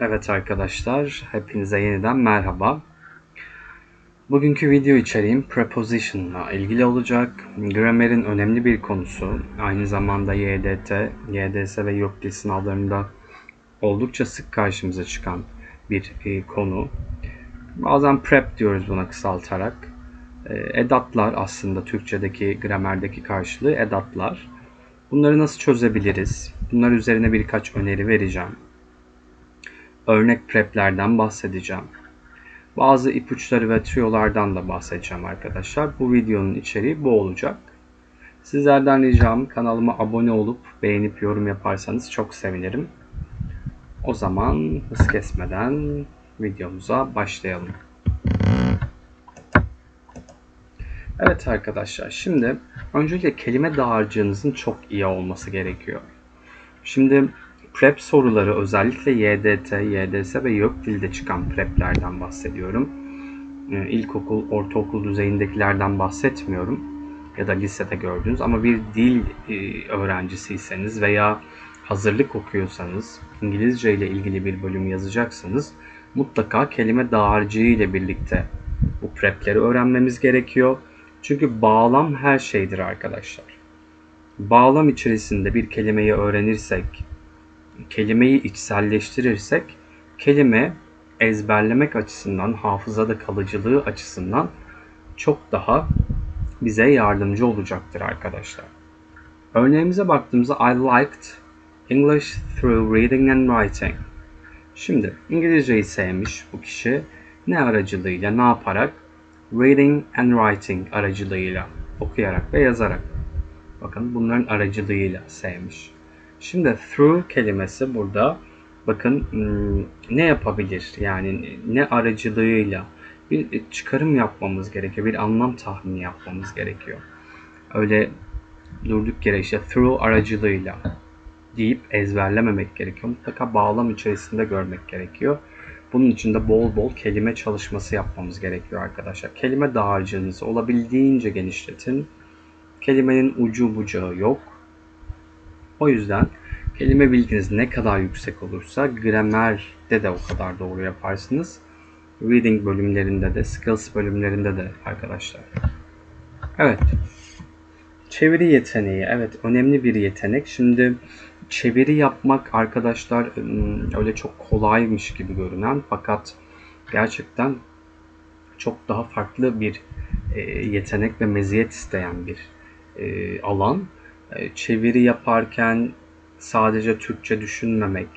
Evet arkadaşlar, hepinize yeniden merhaba. Bugünkü video içeriğim preposition'la ilgili olacak. Grammar'in önemli bir konusu. Aynı zamanda YDT, YDS ve YÖK dil sınavlarında oldukça sık karşımıza çıkan bir e, konu. Bazen prep diyoruz buna kısaltarak. E, edatlar aslında Türkçedeki gramerdeki karşılığı edatlar. Bunları nasıl çözebiliriz? Bunlar üzerine birkaç öneri vereceğim örnek preplerden bahsedeceğim. Bazı ipuçları ve tüyolardan da bahsedeceğim arkadaşlar. Bu videonun içeriği bu olacak. Sizlerden ricam kanalıma abone olup beğenip yorum yaparsanız çok sevinirim. O zaman hız kesmeden videomuza başlayalım. Evet arkadaşlar şimdi öncelikle kelime dağarcığınızın çok iyi olması gerekiyor. Şimdi prep soruları özellikle YDT, YDS ve YÖK dilde çıkan preplerden bahsediyorum. Ee, ilkokul, ortaokul düzeyindekilerden bahsetmiyorum ya da lisede gördüğünüz ama bir dil e, öğrencisiyseniz veya hazırlık okuyorsanız, İngilizce ile ilgili bir bölüm yazacaksanız mutlaka kelime dağarcığı ile birlikte bu prepleri öğrenmemiz gerekiyor. Çünkü bağlam her şeydir arkadaşlar. Bağlam içerisinde bir kelimeyi öğrenirsek, kelimeyi içselleştirirsek kelime ezberlemek açısından, hafızada kalıcılığı açısından çok daha bize yardımcı olacaktır arkadaşlar. Örneğimize baktığımızda I liked English through reading and writing. Şimdi İngilizceyi sevmiş bu kişi ne aracılığıyla, ne yaparak? Reading and writing aracılığıyla, okuyarak ve yazarak. Bakın bunların aracılığıyla sevmiş. Şimdi through kelimesi burada bakın hmm, ne yapabilir? Yani ne aracılığıyla bir çıkarım yapmamız gerekiyor. Bir anlam tahmini yapmamız gerekiyor. Öyle durduk yere işte through aracılığıyla deyip ezberlememek gerekiyor. Mutlaka bağlam içerisinde görmek gerekiyor. Bunun için de bol bol kelime çalışması yapmamız gerekiyor arkadaşlar. Kelime dağarcığınızı olabildiğince genişletin. Kelimenin ucu bucağı yok o yüzden kelime bilginiz ne kadar yüksek olursa gramerde de o kadar doğru yaparsınız. Reading bölümlerinde de, skills bölümlerinde de arkadaşlar. Evet. Çeviri yeteneği. Evet önemli bir yetenek. Şimdi çeviri yapmak arkadaşlar ıı, öyle çok kolaymış gibi görünen fakat gerçekten çok daha farklı bir e, yetenek ve meziyet isteyen bir e, alan. E, çeviri yaparken sadece Türkçe düşünmemek,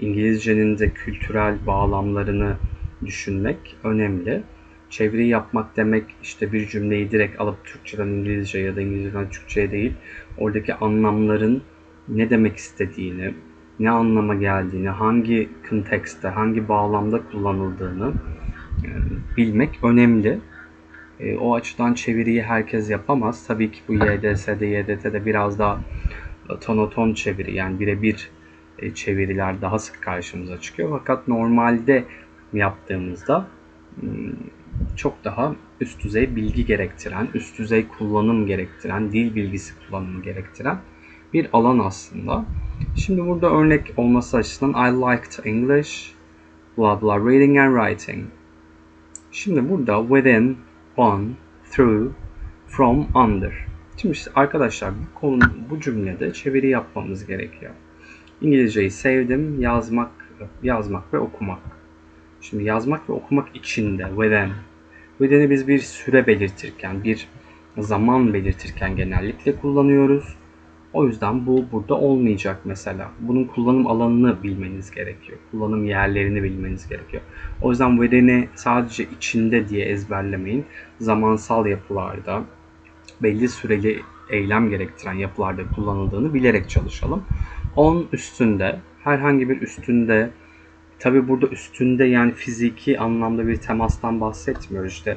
İngilizcenin de kültürel bağlamlarını düşünmek önemli. Çeviri yapmak demek işte bir cümleyi direkt alıp Türkçeden İngilizce ya da İngilizceden Türkçe'ye değil, oradaki anlamların ne demek istediğini, ne anlama geldiğini, hangi kontekste, hangi bağlamda kullanıldığını e, bilmek önemli. E, o açıdan çeviriyi herkes yapamaz. Tabii ki bu YDS'de, YDT'de biraz daha tonoton çeviri yani birebir e, çeviriler daha sık karşımıza çıkıyor. Fakat normalde yaptığımızda hmm, çok daha üst düzey bilgi gerektiren, üst düzey kullanım gerektiren, dil bilgisi kullanımı gerektiren bir alan aslında. Şimdi burada örnek olması açısından I liked English, blah blah reading and writing. Şimdi burada within on, through, from, under. Şimdi işte arkadaşlar bu konu bu cümlede çeviri yapmamız gerekiyor. İngilizceyi sevdim, yazmak, yazmak ve okumak. Şimdi yazmak ve okumak içinde within. Within'i biz bir süre belirtirken, bir zaman belirtirken genellikle kullanıyoruz. O yüzden bu burada olmayacak mesela. Bunun kullanım alanını bilmeniz gerekiyor. Kullanım yerlerini bilmeniz gerekiyor. O yüzden vereni sadece içinde diye ezberlemeyin. Zamansal yapılarda belli süreli eylem gerektiren yapılarda kullanıldığını bilerek çalışalım. On üstünde, herhangi bir üstünde, tabi burada üstünde yani fiziki anlamda bir temastan bahsetmiyoruz. İşte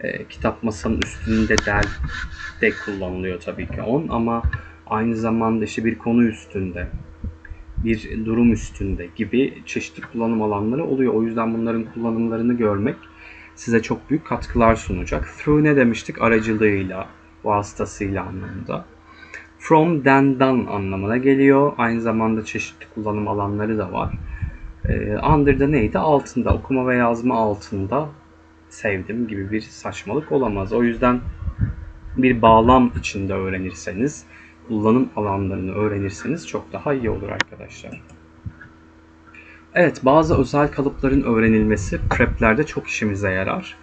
e, kitap masanın üstünde del de kullanılıyor tabii ki on ama aynı zamanda işte bir konu üstünde, bir durum üstünde gibi çeşitli kullanım alanları oluyor. O yüzden bunların kullanımlarını görmek size çok büyük katkılar sunacak. Through ne demiştik? Aracılığıyla, vasıtasıyla anlamında. From, den'dan anlamına geliyor. Aynı zamanda çeşitli kullanım alanları da var. E, under'da neydi? Altında. Okuma ve yazma altında sevdim gibi bir saçmalık olamaz. O yüzden bir bağlam içinde öğrenirseniz, kullanım alanlarını öğrenirseniz çok daha iyi olur arkadaşlar. Evet, bazı özel kalıpların öğrenilmesi prep'lerde çok işimize yarar.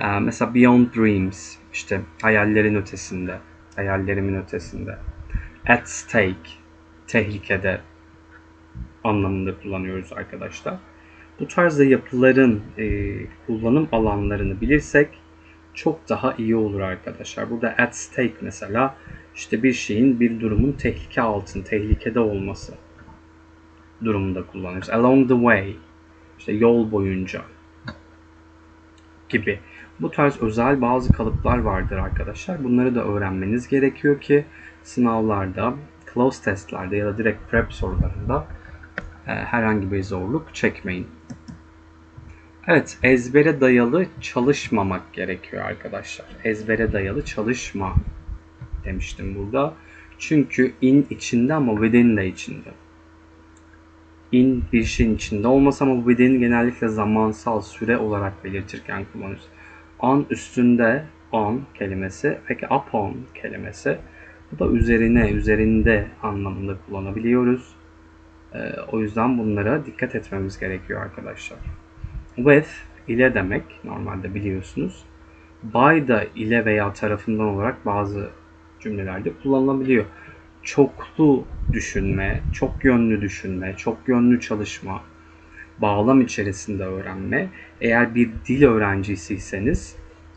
Ee, mesela Beyond Dreams, işte hayallerin ötesinde, hayallerimin ötesinde. At stake, tehlikede anlamında kullanıyoruz arkadaşlar. Bu tarzda yapıların e, kullanım alanlarını bilirsek çok daha iyi olur arkadaşlar. Burada at stake mesela işte bir şeyin bir durumun tehlike altın, tehlikede olması durumunda kullanıyoruz. Along the way, işte yol boyunca gibi. Bu tarz özel bazı kalıplar vardır arkadaşlar. Bunları da öğrenmeniz gerekiyor ki sınavlarda, close testlerde ya da direkt prep sorularında e, herhangi bir zorluk çekmeyin. Evet, ezbere dayalı çalışmamak gerekiyor arkadaşlar. Ezbere dayalı çalışma demiştim burada. Çünkü in içinde ama within de içinde. In bir şeyin içinde olmasa ama within genellikle zamansal süre olarak belirtirken kullanırız. On üstünde on kelimesi, peki upon kelimesi bu da üzerine, üzerinde anlamında kullanabiliyoruz. Ee, o yüzden bunlara dikkat etmemiz gerekiyor arkadaşlar. With ile demek normalde biliyorsunuz. By da ile veya tarafından olarak bazı cümlelerde kullanılabiliyor. Çoklu düşünme, çok yönlü düşünme, çok yönlü çalışma, bağlam içerisinde öğrenme. Eğer bir dil öğrencisiyseniz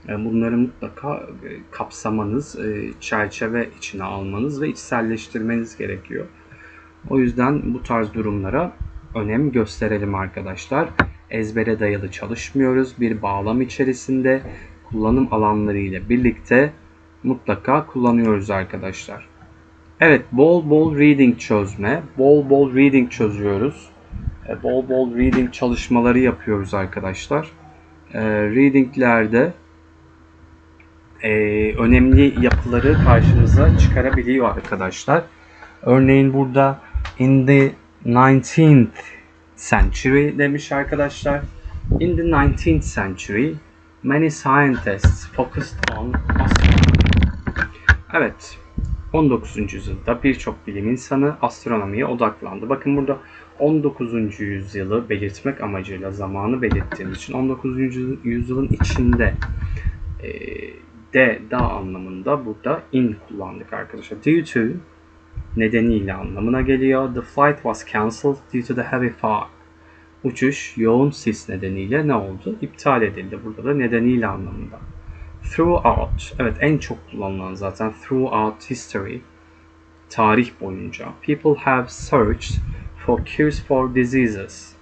e, bunları mutlaka e, kapsamanız, e, çerçeve içine almanız ve içselleştirmeniz gerekiyor. O yüzden bu tarz durumlara önem gösterelim arkadaşlar. Ezbere dayalı çalışmıyoruz. Bir bağlam içerisinde kullanım alanları ile birlikte mutlaka kullanıyoruz arkadaşlar. Evet, bol bol reading çözme. Bol bol reading çözüyoruz. E, bol bol reading çalışmaları yapıyoruz arkadaşlar. E, readinglerde e, önemli yapıları karşımıza çıkarabiliyor arkadaşlar. Örneğin burada in the 19th century demiş arkadaşlar. In the 19th century, many scientists focused on astronomy. Evet, 19. yüzyılda birçok bilim insanı astronomiye odaklandı. Bakın burada 19. yüzyılı belirtmek amacıyla zamanı belirttiğimiz için 19. yüzyılın içinde e, de da anlamında burada in kullandık arkadaşlar. Due to nedeniyle anlamına geliyor. The flight was cancelled due to the heavy fog. Uçuş yoğun sis nedeniyle ne oldu? İptal edildi. Burada da nedeniyle anlamında. Throughout, evet en çok kullanılan zaten throughout history, tarih boyunca. People have searched for cures for diseases.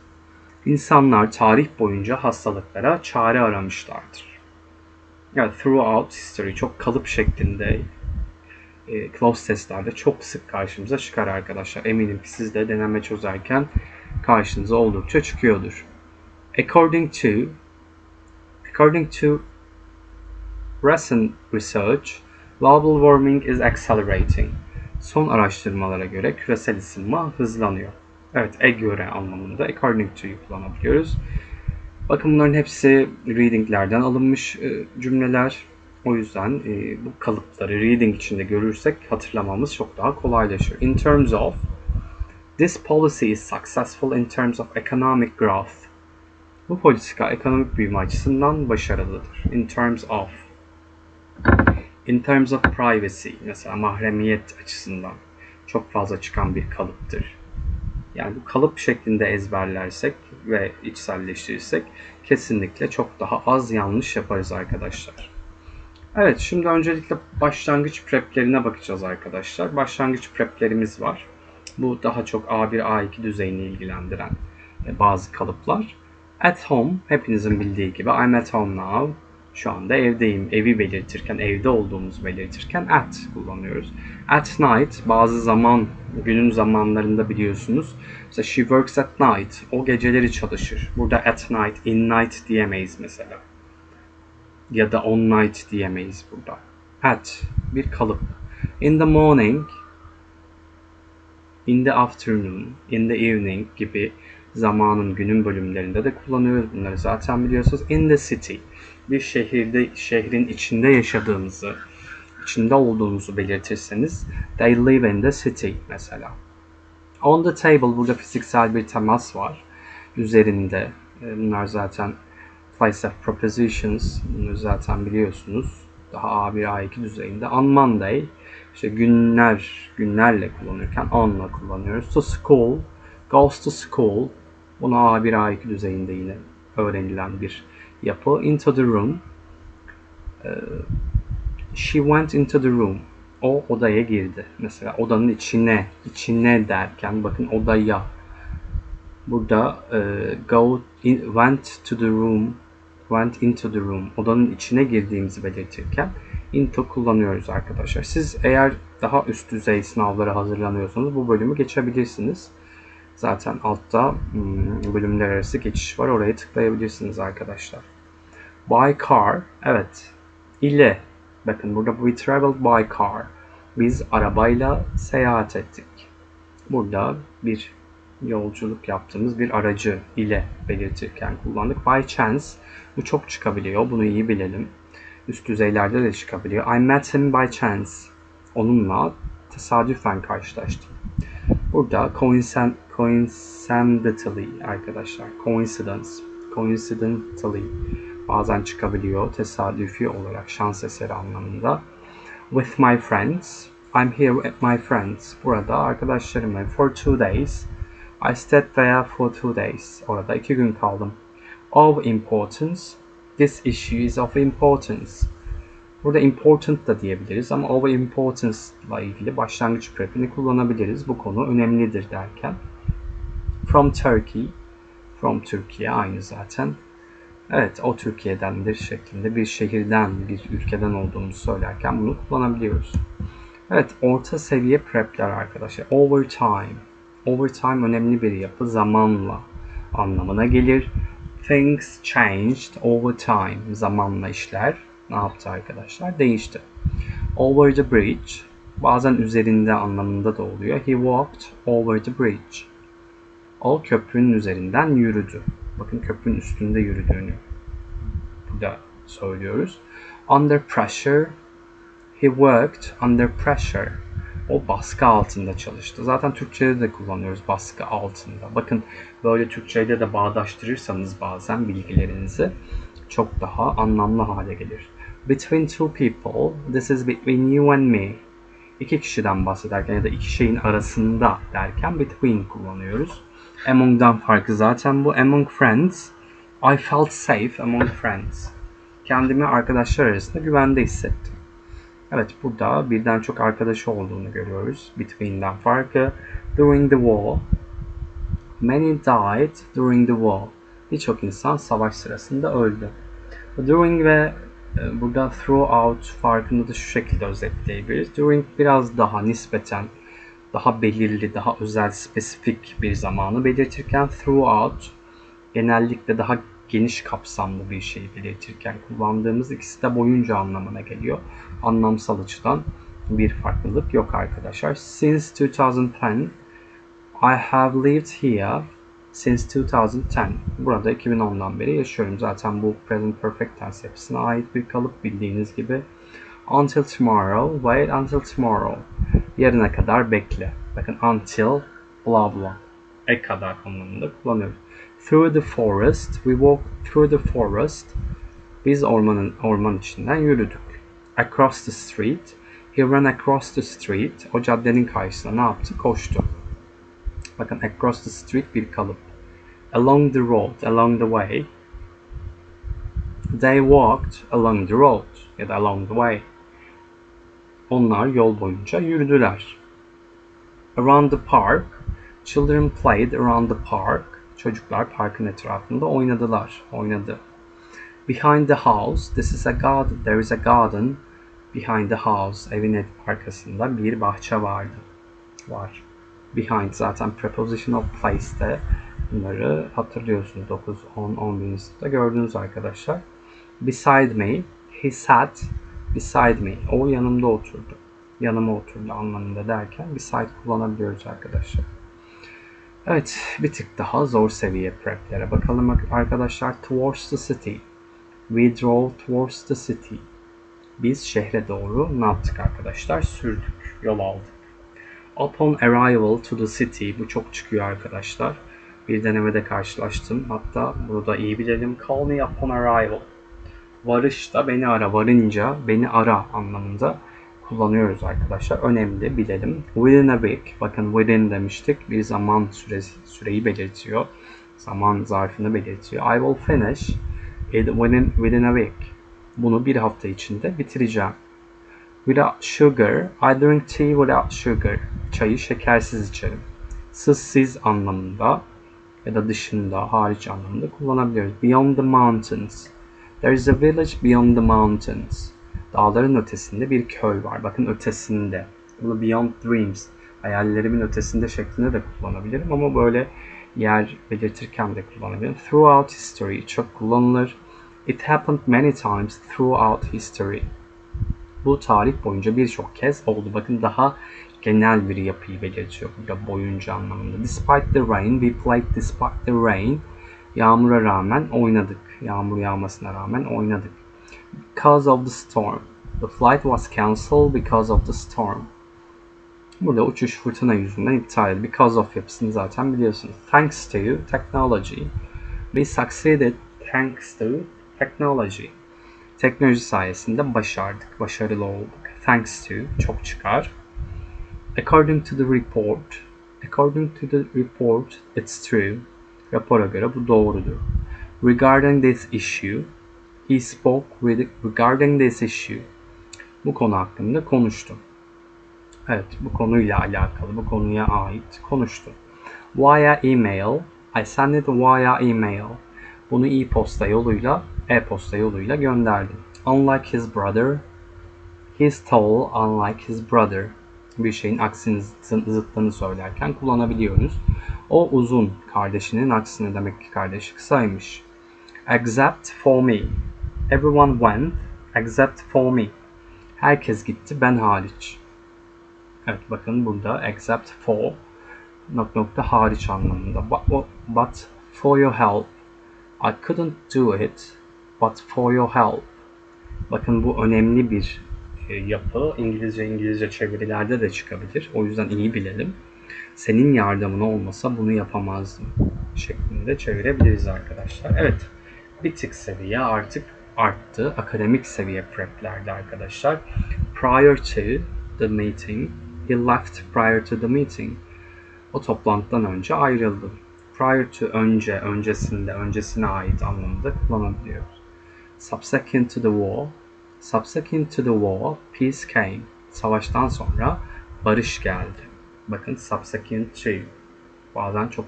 İnsanlar tarih boyunca hastalıklara çare aramışlardır. Evet, throughout history çok kalıp şeklinde e, close testlerde çok sık karşımıza çıkar arkadaşlar. Eminim ki siz de deneme çözerken karşınıza oldukça çıkıyordur. According to according to recent research, global warming is accelerating. Son araştırmalara göre küresel ısınma hızlanıyor. Evet, e göre anlamında according to'yu kullanabiliyoruz. Bakın bunların hepsi readinglerden alınmış e, cümleler. O yüzden e, bu kalıpları reading içinde görürsek hatırlamamız çok daha kolaylaşır. In terms of This policy is successful in terms of economic growth. Bu politika ekonomik büyüme açısından başarılıdır. In terms of In terms of privacy, mesela mahremiyet açısından çok fazla çıkan bir kalıptır. Yani bu kalıp şeklinde ezberlersek ve içselleştirirsek kesinlikle çok daha az yanlış yaparız arkadaşlar. Evet şimdi öncelikle başlangıç preplerine bakacağız arkadaşlar. Başlangıç preplerimiz var. Bu daha çok A1, A2 düzeyini ilgilendiren e, bazı kalıplar. At home hepinizin bildiği gibi I'm at home now. Şu anda evdeyim. Evi belirtirken, evde olduğumuzu belirtirken at kullanıyoruz. At night bazı zaman, günün zamanlarında biliyorsunuz. Mesela she works at night. O geceleri çalışır. Burada at night, in night diyemeyiz mesela. Ya da on night diyemeyiz burada. At bir kalıp. In the morning, in the afternoon, in the evening gibi zamanın günün bölümlerinde de kullanıyoruz. Bunları zaten biliyorsunuz. In the city. Bir şehirde, şehrin içinde yaşadığımızı, içinde olduğumuzu belirtirseniz they live in the city mesela. On the table burada fiziksel bir temas var. Üzerinde. E, bunlar zaten place of prepositions. Bunları zaten biliyorsunuz. Daha A1, A2 düzeyinde. On Monday işte günler, günlerle kullanırken onla kullanıyoruz. To school, goes to school. Buna A1, A2 düzeyinde yine öğrenilen bir yapı. Into the room. Ee, she went into the room. O odaya girdi. Mesela odanın içine, içine derken bakın odaya. Burada e, go in, went to the room, went into the room. Odanın içine girdiğimizi belirtirken into kullanıyoruz arkadaşlar. Siz eğer daha üst düzey sınavlara hazırlanıyorsanız bu bölümü geçebilirsiniz. Zaten altta hmm, bölümler arası geçiş var. Oraya tıklayabilirsiniz arkadaşlar. By car. Evet. ile. Bakın burada we traveled by car. Biz arabayla seyahat ettik. Burada bir yolculuk yaptığımız bir aracı ile belirtirken kullandık. By chance. Bu çok çıkabiliyor. Bunu iyi bilelim. Üst düzeylerde de çıkabiliyor. I met him by chance. Onunla tesadüfen karşılaştım. Burada coincident, coincidentally arkadaşlar. Coincidence. Coincidentally bazen çıkabiliyor. Tesadüfi olarak şans eseri anlamında. With my friends. I'm here with my friends. Burada arkadaşlarımla for two days. I stayed there for two days. Orada iki gün kaldım. Of importance. This issue is of importance. Burada important da diyebiliriz ama of importance ile ilgili başlangıç prepini kullanabiliriz. Bu konu önemlidir derken. From Turkey. From Türkiye aynı zaten. Evet o Türkiye'dendir şeklinde bir şehirden, bir ülkeden olduğumuzu söylerken bunu kullanabiliyoruz. Evet orta seviye prepler arkadaşlar. Overtime. Overtime önemli bir yapı zamanla anlamına gelir. Things changed over time. Zamanla işler ne yaptı arkadaşlar? Değişti. Over the bridge. Bazen üzerinde anlamında da oluyor. He walked over the bridge. O köprünün üzerinden yürüdü. Bakın köprünün üstünde yürüdüğünü burada söylüyoruz. Under pressure. He worked under pressure. O baskı altında çalıştı. Zaten Türkçe'de de kullanıyoruz baskı altında. Bakın böyle Türkçe'de de bağdaştırırsanız bazen bilgilerinizi çok daha anlamlı hale gelir. Between two people, this is between you and me. İki kişiden bahsederken ya da iki şeyin arasında derken between kullanıyoruz. Among'dan farkı zaten bu. Among friends, I felt safe among friends. Kendimi arkadaşlar arasında güvende hissettim. Evet burada birden çok arkadaşı olduğunu görüyoruz. Between'den farkı. During the war. Many died during the war. Birçok insan savaş sırasında öldü. During ve e, burada throughout farkını da şu şekilde özetleyebiliriz. During biraz daha nispeten daha belirli, daha özel, spesifik bir zamanı belirtirken throughout genellikle daha geniş kapsamlı bir şeyi belirtirken kullandığımız ikisi de boyunca anlamına geliyor. Anlamsal açıdan bir farklılık yok arkadaşlar. Since 2010 I have lived here since 2010. Burada 2010'dan beri yaşıyorum. Zaten bu present perfect tense yapısına ait bir kalıp bildiğiniz gibi. Until tomorrow, wait until tomorrow. Yarına kadar bekle. Bakın until blah blah. E kadar anlamında kullanıyoruz. Through the forest, we walk through the forest. Biz ormanın orman içinden yürüdük. Across the street, he ran across the street. O caddenin karşısına ne yaptı? Koştu. Bakın across the street bir kalıp. Along the road, along the way. They walked along the road ya da along the way. Onlar yol boyunca yürüdüler. Around the park, children played around the park. Çocuklar parkın etrafında oynadılar, oynadı. Behind the house, this is a garden. There is a garden behind the house. Evin arkasında bir bahçe vardı. Var. Behind zaten preposition of place'te bunları hatırlıyorsunuz. 9, 10, 11. sınıfta gördünüz arkadaşlar. Beside me, he sat beside me. O yanımda oturdu. Yanıma oturdu anlamında derken beside kullanabiliyoruz arkadaşlar. Evet, bir tık daha zor seviye preplere bakalım arkadaşlar. Towards the city. We drove towards the city. Biz şehre doğru ne yaptık arkadaşlar? Sürdük, yol aldık. Upon arrival to the city. Bu çok çıkıyor arkadaşlar. Bir denemede karşılaştım. Hatta burada iyi bilelim. Call me upon arrival. Varışta beni ara, varınca beni ara anlamında kullanıyoruz arkadaşlar. Önemli bilelim. Within a week. Bakın within demiştik. Bir zaman süresi, süreyi belirtiyor. Zaman zarfını belirtiyor. I will finish it within, within a week. Bunu bir hafta içinde bitireceğim. Without sugar. I drink tea without sugar. Çayı şekersiz içerim. Sızsız anlamında ya da dışında, hariç anlamında kullanabiliyoruz. Beyond the mountains. There is a village beyond the mountains. Dağların ötesinde bir köy var. Bakın ötesinde. Bunu beyond dreams. Hayallerimin ötesinde şeklinde de kullanabilirim ama böyle yer belirtirken de kullanabilirim. Throughout history çok kullanılır. It happened many times throughout history. Bu tarih boyunca birçok kez oldu. Bakın daha genel bir yapıyı belirtiyor burada boyunca anlamında. Despite the rain, we played despite the rain. Yağmura rağmen oynadık. Yağmur yağmasına rağmen oynadık. Because of the storm. The flight was cancelled because of the storm. Burada uçuş fırtına yüzünden iptal edildi. Because of yapısını zaten biliyorsunuz. Thanks to technology. We succeeded thanks to technology. Teknoloji sayesinde başardık, başarılı olduk. Thanks to çok çıkar. According to the report. According to the report, it's true. Rapora göre bu doğrudur. Regarding this issue, he spoke with regarding this issue. Bu konu hakkında konuştu. Evet, bu konuyla alakalı, bu konuya ait konuştu. Via email, I sent it via email. Bunu e-posta yoluyla, e-posta yoluyla gönderdim. Unlike his brother, he's tall unlike his brother. Bir şeyin aksini zıttını söylerken kullanabiliyoruz. O uzun, kardeşinin aksine demek ki kardeşi kısaymış. Except for me. Everyone went except for me. Herkes gitti ben hariç. Evet bakın burada except for nokta nokta hariç anlamında. But, but for your help. I couldn't do it but for your help. Bakın bu önemli bir e, yapı. İngilizce İngilizce çevirilerde de çıkabilir. O yüzden iyi bilelim. Senin yardımın olmasa bunu yapamazdım şeklinde çevirebiliriz arkadaşlar. Evet bir tık seviye artık arttı. Akademik seviye preplerde arkadaşlar. Prior to the meeting, he left prior to the meeting. O toplantıdan önce ayrıldı. Prior to önce, öncesinde, öncesine ait anlamında kullanabiliyoruz. Subsequent to the war, subsequent to the war, peace came. Savaştan sonra barış geldi. Bakın subsequent to. Bazen çok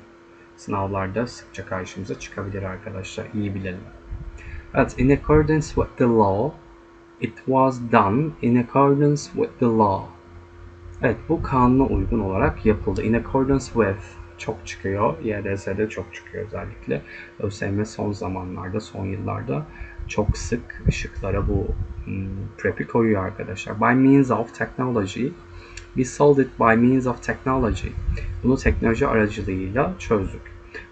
sınavlarda sıkça karşımıza çıkabilir arkadaşlar. İyi bilelim. Evet, in accordance with the law, it was done in accordance with the law. Evet, bu kanuna uygun olarak yapıldı. In accordance with çok çıkıyor. YDS'de çok çıkıyor özellikle. ÖSYM son zamanlarda, son yıllarda çok sık ışıklara bu hmm, prep'i koyuyor arkadaşlar. By means of technology, we solved it by means of technology. Bunu teknoloji aracılığıyla çözdük.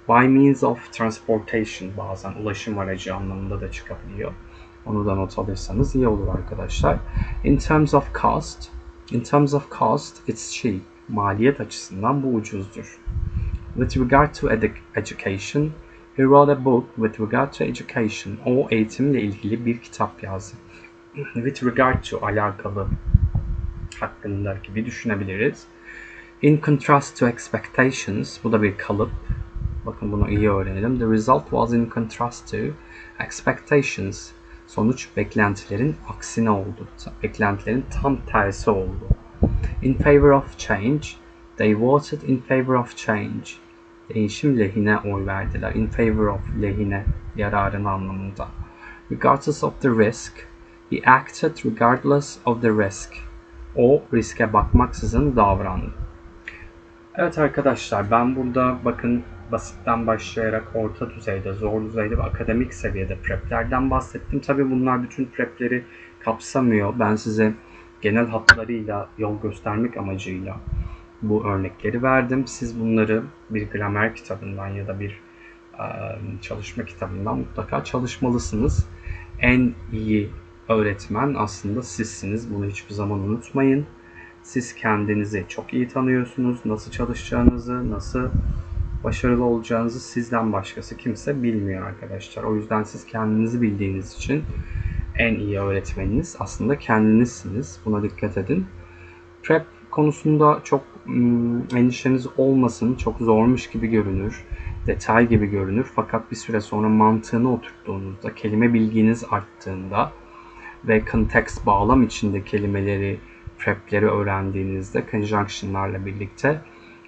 By means of transportation bazen ulaşım aracı anlamında da çıkabiliyor. Onu da not alırsanız iyi olur arkadaşlar. In terms of cost, in terms of cost, it's cheap. Maliyet açısından bu ucuzdur. With regard to edu education, he wrote a book with regard to education. O eğitimle ilgili bir kitap yazdı. with regard to alakalı hakkında gibi düşünebiliriz. In contrast to expectations, bu da bir kalıp. Bakın bunu iyi öğrenelim. The result was in contrast to expectations. Sonuç beklentilerin aksine oldu. Beklentilerin tam tersi oldu. In favor of change, they voted in favor of change. Değişim lehine oy verdiler. In favor of lehine, yararın anlamında. Regardless of the risk, he acted regardless of the risk. O riske bakmaksızın davrandı. Evet arkadaşlar ben burada bakın basitten başlayarak orta düzeyde, zor düzeyde ve akademik seviyede preplerden bahsettim. Tabi bunlar bütün prepleri kapsamıyor. Ben size genel hatlarıyla yol göstermek amacıyla bu örnekleri verdim. Siz bunları bir gramer kitabından ya da bir çalışma kitabından mutlaka çalışmalısınız. En iyi öğretmen aslında sizsiniz. Bunu hiçbir zaman unutmayın. Siz kendinizi çok iyi tanıyorsunuz. Nasıl çalışacağınızı, nasıl başarılı olacağınızı sizden başkası kimse bilmiyor arkadaşlar. O yüzden siz kendinizi bildiğiniz için en iyi öğretmeniniz aslında kendinizsiniz. Buna dikkat edin. Prep konusunda çok ım, endişeniz olmasın. Çok zormuş gibi görünür. Detay gibi görünür. Fakat bir süre sonra mantığını oturttuğunuzda, kelime bilginiz arttığında ve context bağlam içinde kelimeleri, prepleri öğrendiğinizde conjunction'larla birlikte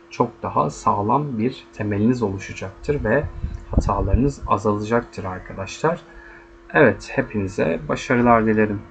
çok daha sağlam bir temeliniz oluşacaktır ve hatalarınız azalacaktır arkadaşlar. Evet, hepinize başarılar dilerim.